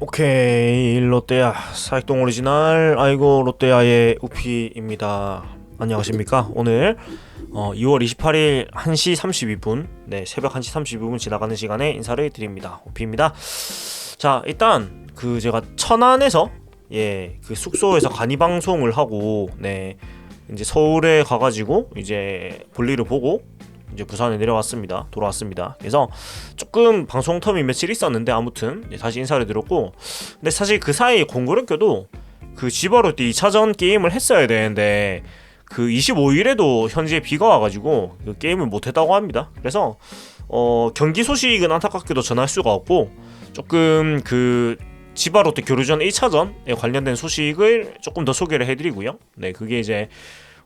오케이 롯데야. 사익동 오리지널. 아이고 롯데야의 우피입니다. 안녕하십니까? 오늘 어, 2월 28일 1시 32분 네 새벽 1시 32분 지나가는 시간에 인사를 드립니다. 우피입니다. 자 일단 그 제가 천안에서 예 그 숙소에서 간이 방송을 하고 네 이제 서울에 가가지고 이제 볼일을 보고 이제 부산에 내려왔습니다. 돌아왔습니다. 그래서 조금 방송 텀이 며칠 있었는데 아무튼 예, 다시 인사를 드렸고 근데 사실 그 사이에 공고를 껴도 그 지바로 때 2차전 게임을 했어야 되는데 그 25일에도 현지에 비가 와가지고 그 게임을 못했다고 합니다. 그래서 어 경기 소식은 안타깝게도 전할 수가 없고 조금 그 지바롯데 교류전 1차전에 관련된 소식을 조금 더 소개를 해드리고요. 네 그게 이제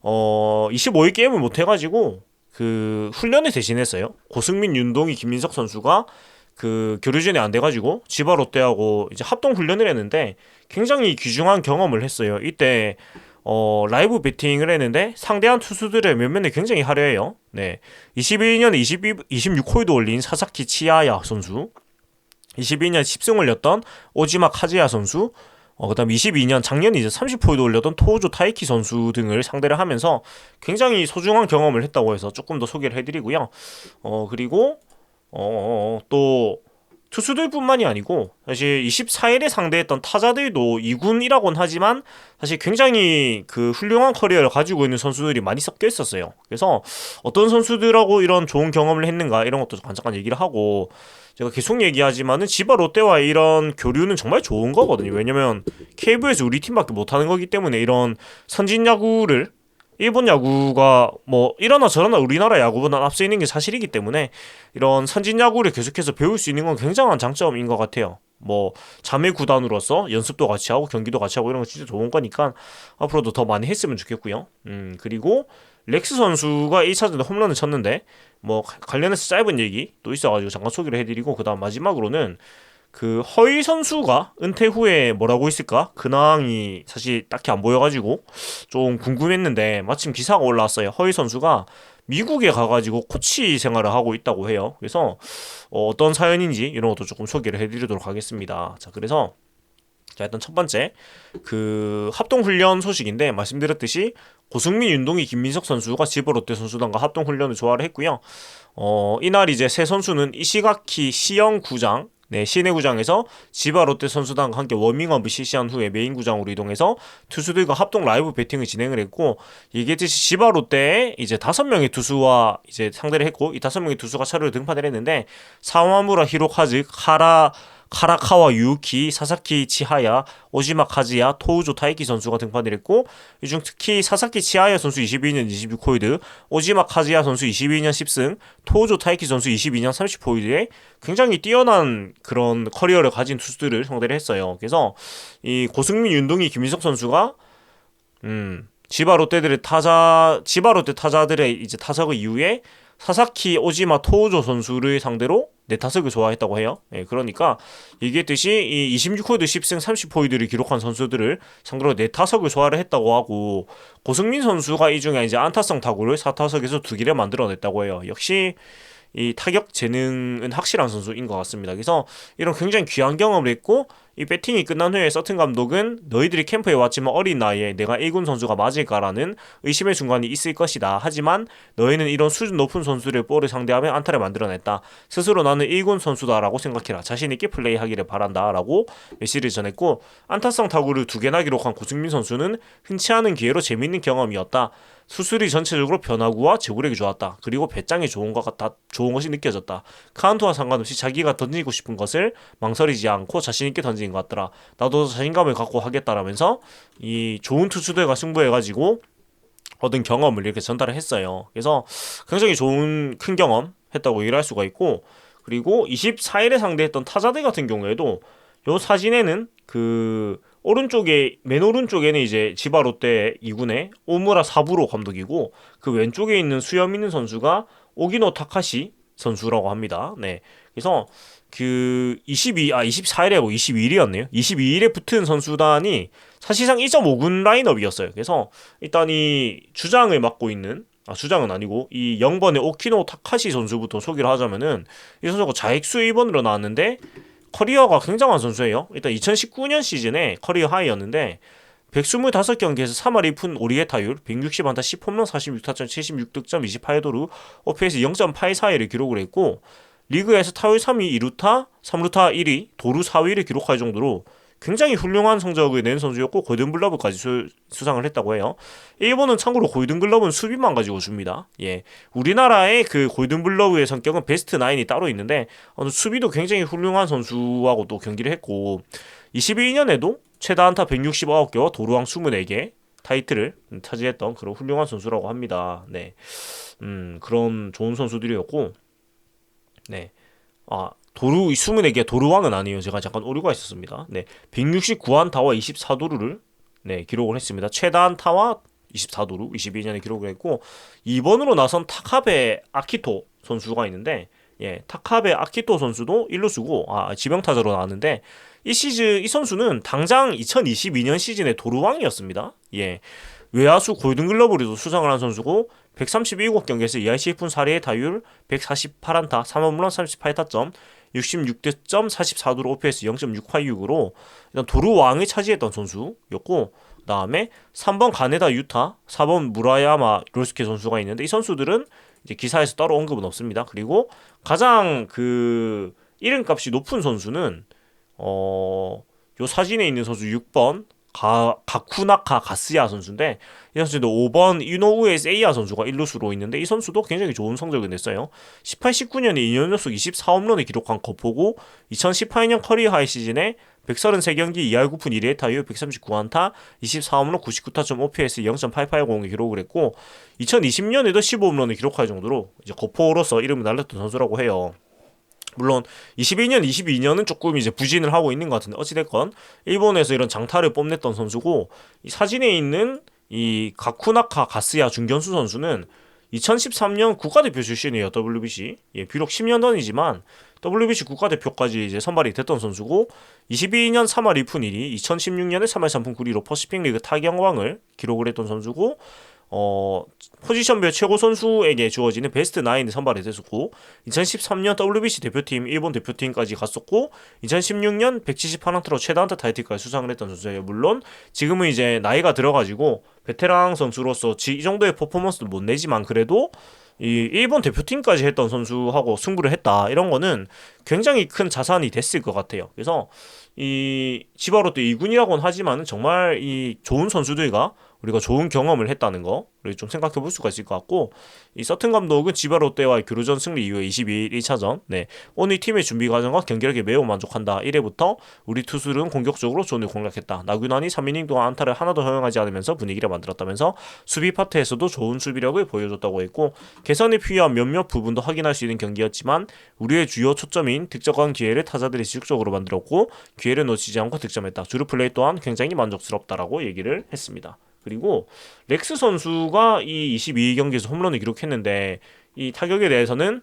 어 25일 게임을 못 해가지고 그 훈련을 대신했어요. 고승민, 윤동희, 김민석 선수가 그 교류전이 안 돼가지고 지바 롯데하고 이제 합동 훈련을 했는데 굉장히 귀중한 경험을 했어요. 이때 어 라이브 배팅을 했는데 상대한 투수들의 면면이 굉장히 화려해요. 네, 22년 22, 26홀도 올린 사사키 치아야 선수, 22년 10승 올렸던 오지마 카즈야 선수, 어, 그다음 22년 작년 이제 30포에도 올렸던 토조 타이키 선수 등을 상대를 하면서 굉장히 소중한 경험을 했다고 해서 조금 더 소개를 해드리고요. 어 그리고 어, 또 투수들뿐만이 아니고 사실 24일에 상대했던 타자들도 2군이라고는 하지만 사실 굉장히 그 훌륭한 커리어를 가지고 있는 선수들이 많이 섞여 있었어요. 그래서 어떤 선수들하고 이런 좋은 경험을 했는가 이런 것도 잠깐 얘기를 하고 제가 계속 얘기하지만은 지바 롯데와 이런 교류는 정말 좋은 거거든요. 왜냐면 KBO에서 우리 팀밖에 못 하는 거기 때문에 이런 선진 야구를 일본 야구가 뭐 이러나 저러나 우리나라 야구보다 앞서 있는 게 사실이기 때문에 이런 선진 야구를 계속해서 배울 수 있는 건 굉장한 장점인 것 같아요. 뭐 자매 구단으로서 연습도 같이 하고 경기도 같이 하고 이런 거 진짜 좋은 거니까 앞으로도 더 많이 했으면 좋겠고요. 음 그리고 렉스 선수가 1차전에 홈런을 쳤는데 뭐 관련해서 짧은 얘기 또 있어가지고 잠깐 소개를 해드리고 그다음 마지막으로는 그 허이 선수가 은퇴 후에 뭐라고 있을까? 근황이 사실 딱히 안 보여가지고 좀 궁금했는데 마침 기사가 올라왔어요. 허이 선수가 미국에 가가지고 코치 생활을 하고 있다고 해요. 그래서 어, 떤 사연인지 이런 것도 조금 소개를 해드리도록 하겠습니다. 자, 그래서 자 일단 첫 번째 그 합동 훈련 소식인데 말씀드렸듯이 고승민, 윤동희, 김민석 선수가 지버 롯데 선수단과 합동 훈련을 조화를 했고요. 어 이날 이제 새 선수는 이시가키 시영 구장 네, 시내 구장에서 지바 롯데 선수단과 함께 워밍업을 실시한 후에 메인 구장으로 이동해서 투수들과 합동 라이브 배팅을 진행을 했고 얘기했듯이 지바 롯데에 이제 다섯 명의 투수와 이제 상대를 했고 이 다섯 명의 투수가 차례로 등판을 했는데 사와무라 히로카즈, 카라 카라카와 유키, 사사키 치하야, 오지마 카즈야, 토우조 타이키 선수가 등판을 했고 이 중 특히 사사키 치하야 선수 22년 26호이드, 오지마 카즈야 선수 22년 10승, 토우조 타이키 선수 22년 30호이드에 굉장히 뛰어난 그런 커리어를 가진 투수들을 상대를 했어요. 그래서 이 고승민, 윤동희, 김민석 선수가 음 지바 롯데들의 타자 지바 롯데 타자들의 이제 타석을 이후에 사사키 오지마 토우조 선수를 상대로 네타석을 좋아했다고 해요. 예, 그러니까 얘기했듯이 이 26호이드 10승 30호이드를 기록한 선수들을 상대로 네타석을 소화를 했다고 하고 고승민 선수가 이 중에 이제 안타성 타구를 4타석에서 두 개를 만들어냈다고 해요. 역시 이 타격 재능은 확실한 선수인 것 같습니다. 그래서 이런 굉장히 귀한 경험을 했고 이 배팅이 끝난 후에 서튼 감독은 너희들이 캠프에 왔지만 어린 나이에 내가 1군 선수가 맞을까라는 의심의 순간이 있을 것이다. 하지만 너희는 이런 수준 높은 선수를 볼을 상대하며 안타를 만들어냈다. 스스로 나는 1군 선수다라고 생각해라. 자신 있게 플레이하기를 바란다라고 메시를 전했고 안타성 타구를 두 개나 기록한 고승민 선수는 흔치 않은 기회로 재밌는 경험이었다. 수술이 전체적으로 변화구와 제구력이 좋았다. 그리고 배짱이 좋은 것 같다. 좋은 것이 느껴졌다. 카운트와 상관없이 자기가 던지고 싶은 것을 망설이지 않고 자신 있게 던진 것 같더라. 나도 자신감을 갖고 하겠다라면서 이 좋은 투수들과 승부해가지고 얻은 경험을 이렇게 전달을 했어요. 그래서 굉장히 좋은 큰 경험 했다고 얘기를 할 수가 있고 그리고 24일에 상대했던 타자들 같은 경우에도 요 사진에는 그 오른쪽에 맨 오른쪽에는 이제 지바 롯데 2군의 오무라 사부로 감독이고 그 왼쪽에 있는 수염 있는 선수가 오기노 타카시 선수라고 합니다. 네. 그래서 그 22, 아, 24일이고 22일이었네요. 22일에 붙은 선수단이 사실상 1.5군 라인업이었어요. 그래서 일단 이 주장을 맡고 있는 아, 주장은 아니고 이 0번의 오키노 타카시 선수부터 소개를 하자면은 이 선수가 자익수 1번으로 나왔는데 커리어가 굉장한 선수예요. 일단 2019년 시즌에 커리어 하이였는데 125경기에서 3할 2푼 5리의 타율, 160안타 10홈런 46타점 76득점 28도루, OPS 0.84를 기록을 했고 리그에서 타율 3위 2루타, 3루타 1위, 도루 4위를 기록할 정도로 굉장히 훌륭한 성적을 낸 선수였고 골든글러브까지 수, 수상을 했다고 해요. 일본은 참고로 골든글러브는 수비만 가지고 줍니다. 예, 우리나라의 그 골든글러브의 성격은 베스트 9이 따로 있는데 어, 수비도 굉장히 훌륭한 선수하고 또 경기를 했고 22년에도 최다 안타 169개와 도루왕 24개 타이틀을 차지했던 그런 훌륭한 선수라고 합니다. 네, 음 그런 좋은 선수들이었고 네. 아, 도루 24개 도루왕은 아니에요. 제가 잠깐 오류가 있었습니다. 네. 169안 타와 24도루를 네, 기록을 했습니다. 최다 안타와 24도루 22년에 기록을 했고 2번으로 나선 타카베 아키토 선수가 있는데 예, 타카베 아키토 선수도 1루수고 아, 지명타자로 나왔는데 이 시즌 이 선수는 당장 2022년 시즌의 도루왕이었습니다. 예. 외야수 골든글러브로도 수상을 한 선수고 137경기에서 2할 10분 4리의 타율 148안타 3홈런 38타점 66득점 44도로 OPS 0.686으로 일단 도루왕을 차지했던 선수였고 그 다음에 3번 가네다 유타 4번 무라야마 로스케 선수가 있는데 이 선수들은 이제 기사에서 따로 언급은 없습니다. 그리고 가장 그 이름값이 높은 선수는 어, 요 사진에 있는 선수 6번 가, 가쿠나카 가스야 선수인데 이 선수도 5번 이노우에 세이야 선수가 1루수로 있는데 이 선수도 굉장히 좋은 성적을 냈어요. 18, 19년에 2년 연속 24홈런을 기록한 거포고 2018년 커리어 하이 시즌에 133경기 2할 9푼 1의 타율 139안타 24홈런 99타점 OPS 0.880을 기록을 했고 2020년에도 15홈런을 기록할 정도로 이제 거포로서 이름을 날렸던 선수라고 해요. 물론 22년, 22년은 조금 이제 부진을 하고 있는 것 같은데 어찌됐건 일본에서 이런 장타를 뽐냈던 선수고 이 사진에 있는 이 가쿠나카 가스야 중견수 선수는 2013년 국가대표 출신이에요 WBC 예 비록 10년 전이지만 WBC 국가대표까지 이제 선발이 됐던 선수고 22년 3월 2푼 1위 2016년에 3월 3푼 9리로 퍼시픽 리그 타경왕을 기록을 했던 선수고 어, 포지션별 최고 선수에게 주어지는 베스트 나인에 선발이 됐었고 2013년 WBC 대표팀 일본 대표팀까지 갔었고 2016년 178안타로 최다 안타 타이틀까지 수상을 했던 선수예요. 물론 지금은 이제 나이가 들어가지고 베테랑 선수로서 이 정도의 퍼포먼스도 못 내지만 그래도 이 일본 대표팀까지 했던 선수하고 승부를 했다 이런 거는 굉장히 큰 자산이 됐을 것 같아요. 그래서 이 지바로또 2군이라고는 하지만 정말 이 좋은 선수들과 우리가 좋은 경험을 했다는 거를 좀 생각해 볼 수가 있을 것 같고 이 서튼 감독은 지바 롯데와의 교류전 승리 이후에 22일 1차전 네 오늘 팀의 준비 과정과 경기력에 매우 만족한다. 1회부터 우리 투수는 공격적으로 존을 공략했다. 나균환이 3이닝 동안 안타를 하나도 허용하지 않으면서 분위기를 만들었다면서 수비 파트에서도 좋은 수비력을 보여줬다고 했고 개선이 필요한 몇몇 부분도 확인할 수 있는 경기였지만 우리의 주요 초점인 득점권 기회를 타자들이 지속적으로 만들었고 기회를 놓치지 않고 득점했다. 주루 플레이 또한 굉장히 만족스럽다라고 얘기를 했습니다. 그리고 렉스 선수가 이 22경기에서 홈런을 기록했는데 이 타격에 대해서는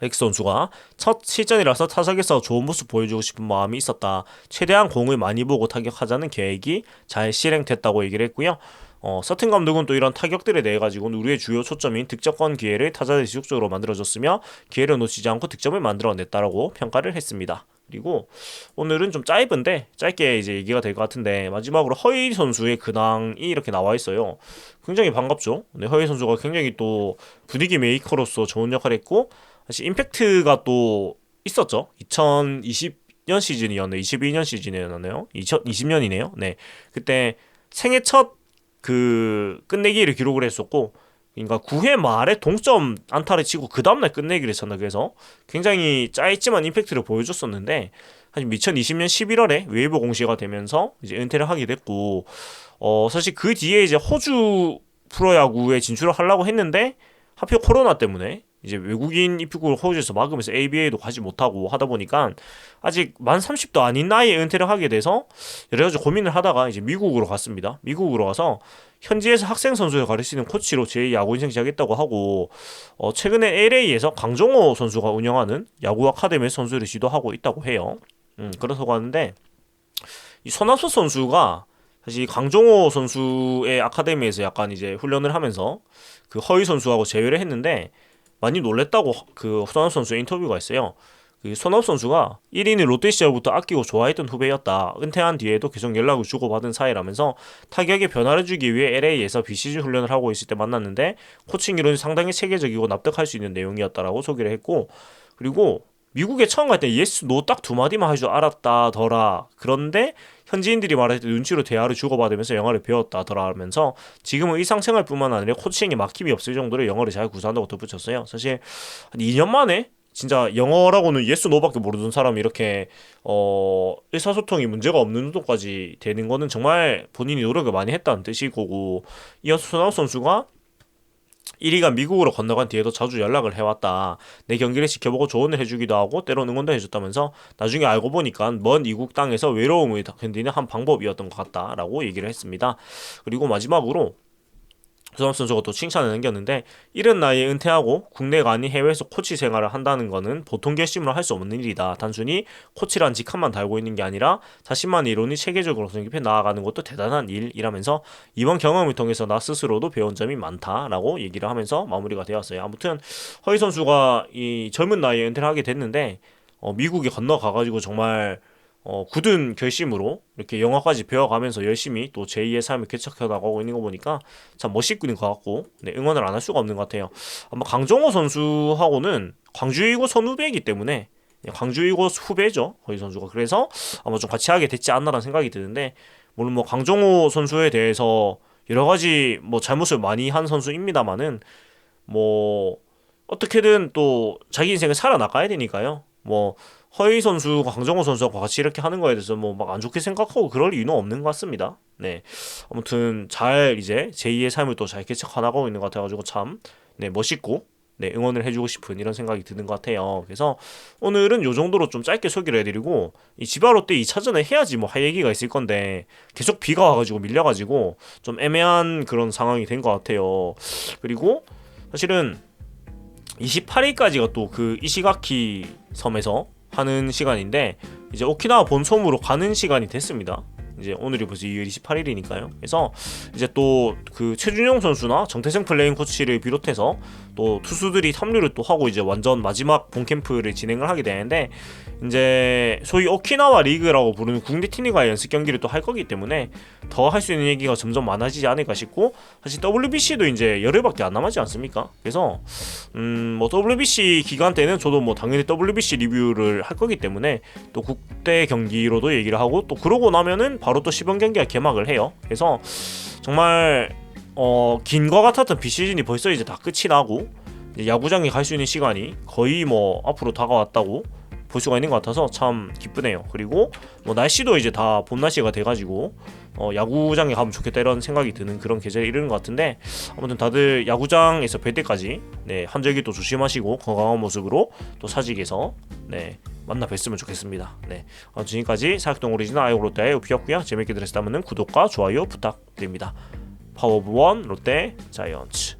렉스 선수가 첫 실전이라서 타석에서 좋은 모습 보여주고 싶은 마음이 있었다. 최대한 공을 많이 보고 타격하자는 계획이 잘 실행됐다고 얘기를 했고요. 어, 서튼 감독은 또 이런 타격들에 대해 가지고는 우리의 주요 초점인 득점권 기회를 타자들이 지속적으로 만들어줬으며 기회를 놓치지 않고 득점을 만들어냈다라고 평가를 했습니다. 그리고 오늘은 좀 짧은데 짧게 이제 얘기가 될 것 같은데 마지막으로 허이 선수의 근황이 이렇게 나와 있어요. 굉장히 반갑죠. 네, 허이 선수가 굉장히 또 분위기 메이커로서 좋은 역할을 했고 사실 임팩트가 또 있었죠. 2020년 시즌이었네. 22년 시즌이었네요. 2020년이네요. 네. 그때 생애 첫 그 끝내기를 기록을 했었고 그러니까 9회 말에 동점 안타를 치고 그 다음날 끝내기를 했었나 그래서? 굉장히 짧지만 임팩트를 보여줬었는데 사실 2020년 11월에 웨이브 공시가 되면서 이제 은퇴를 하게 됐고 어 사실 그 뒤에 이제 호주 프로야구에 진출을 하려고 했는데 하필 코로나 때문에 이제 외국인 입국을 호주에서 막으면서 ABA도 가지 못하고 하다 보니까 아직 만 30도 아닌 나이에 은퇴를 하게 돼서 여러 가지 고민을 하다가 이제 미국으로 갔습니다. 미국으로 가서 현지에서 학생 선수를 가르치는 코치로 제 야구 인생 시작했다고 하고 어 최근에 LA에서 강정호 선수가 운영하는 야구 아카데미 선수를 지도하고 있다고 해요. 음, 그렇다고 하는데 이 손아섭 선수가 사실 강정호 선수의 아카데미에서 약간 이제 훈련을 하면서 그 허위 선수하고 제외를 했는데 많이 놀랬다고 그 손아섭 선수의 인터뷰가 있어요. 그 손업 선수가 1인을 롯데 시절부터 아끼고 좋아했던 후배였다. 은퇴한 뒤에도 계속 연락을 주고받은 사이라면서 타격에 변화를 주기 위해 LA에서 비시즌 훈련을 하고 있을 때 만났는데 코칭 이론이 상당히 체계적이고 납득할 수 있는 내용이었다라고 소개를 했고 그리고 미국에 처음 갈 때 예스 노 딱 두 마디만 할줄 알았다더라. 그런데 현지인들이 말할 때 눈치로 대화를 주고받으면서 영어를 배웠다더라 하면서 지금은 일상생활뿐만 아니라 코칭에 막힘이 없을 정도로 영어를 잘 구사한다고 덧붙였어요. 사실 한 2년 만에 진짜 영어라고는 예스 노밖에 모르던 사람이 이렇게 어 의사소통이 문제가 없는 정도까지 되는 거는 정말 본인이 노력을 많이 했다는 뜻이고 이어서 손아웃 선수가 1위가 미국으로 건너간 뒤에도 자주 연락을 해왔다. 내 경기를 지켜보고 조언을 해주기도 하고 때로는 응원도 해줬다면서 나중에 알고 보니까 먼 이국 땅에서 외로움을 견디는 한 방법이었던 것 같다라고 얘기를 했습니다. 그리고 마지막으로 조삼 선수가 또 칭찬을 남겼는데 이른 나이에 은퇴하고 국내가 아닌 해외에서 코치 생활을 한다는 것은 보통 결심으로 할 수 없는 일이다. 단순히 코치란 직함만 달고 있는 게 아니라 자신만의 이론이 체계적으로 성립해 나아가는 것도 대단한 일이라면서 이번 경험을 통해서 나 스스로도 배운 점이 많다라고 얘기를 하면서 마무리가 되었어요. 아무튼 허희 선수가 이 젊은 나이에 은퇴를 하게 됐는데 어, 미국에 건너가가지고 정말 어, 굳은 결심으로 이렇게 영화까지 배워가면서 열심히 또 제2의 삶을 개척해 나가고 있는 거 보니까 참 멋있는 것 같고 네, 응원을 안 할 수가 없는 것 같아요. 아마 강정호 선수하고는 광주이고 선후배이기 때문에 네, 광주이고 후배죠 거의 선수가 그래서 아마 좀 같이 하게 됐지 않나라는 생각이 드는데 물론 뭐 강정호 선수에 대해서 여러 가지 뭐 잘못을 많이 한 선수입니다만은 뭐 어떻게든 또 자기 인생을 살아나가야 되니까요. 뭐 허희 선수가 강정호 선수하고 같이 이렇게 하는 거에 대해서 뭐 막 안 좋게 생각하고 그럴 이유는 없는 것 같습니다. 네. 아무튼 잘 이제 제2의 삶을 또 잘 개척하나가고 있는 것 같아가지고 참, 네, 멋있고, 네, 응원을 해주고 싶은 이런 생각이 드는 것 같아요. 그래서 오늘은 요 정도로 좀 짧게 소개를 해드리고, 이 지바로 때 2차전에 해야지 뭐 할 얘기가 있을 건데, 계속 비가 와가지고 밀려가지고, 좀 애매한 그런 상황이 된 것 같아요. 그리고 사실은 28일까지가 또 그 이시가키 섬에서 하는 시간인데 이제 오키나와 본섬으로 가는 시간이 됐습니다. 이제 오늘이 벌써 2월 28일이니까요. 그래서 이제 또 그 최준용 선수나 정태생 플레잉 코치를 비롯해서 또 투수들이 합류를 또 하고 이제 완전 마지막 본 캠프를 진행을 하게 되는데 이제 소위 오키나와 리그라고 부르는 국내 팀과의 연습 경기를 또 할 거기 때문에 더 할 수 있는 얘기가 점점 많아지지 않을까 싶고 사실 WBC도 이제 열흘밖에 안 남았지 않습니까? 그래서 음뭐 WBC 기간 때는 저도 뭐 당연히 WBC 리뷰를 할 거기 때문에 또 국대 경기로도 얘기를 하고 또 그러고 나면은 바로 또 시범 경기가 개막을 해요. 그래서 정말 어, 긴 거 같았던 비시즌이 벌써 이제 다 끝이 나고 야구장에 갈 수 있는 시간이 거의 뭐 앞으로 다가왔다고 볼 수가 있는 것 같아서 참 기쁘네요. 그리고 뭐 날씨도 이제 다 봄 날씨가 돼가지고 어, 야구장에 가면 좋겠다 이런 생각이 드는 그런 계절에 이르는 것 같은데 아무튼 다들 야구장에서 뵐 때까지 네 한절기 또 조심하시고 건강한 모습으로 또 사직에서 네 만나 뵀으면 좋겠습니다. 네 어, 지금까지 사육동 오리지널 아이고 롯데의 우피였고요. 재밌게 들으셨다면 구독과 좋아요 부탁드립니다. 파워 오브 원 롯데 자이언츠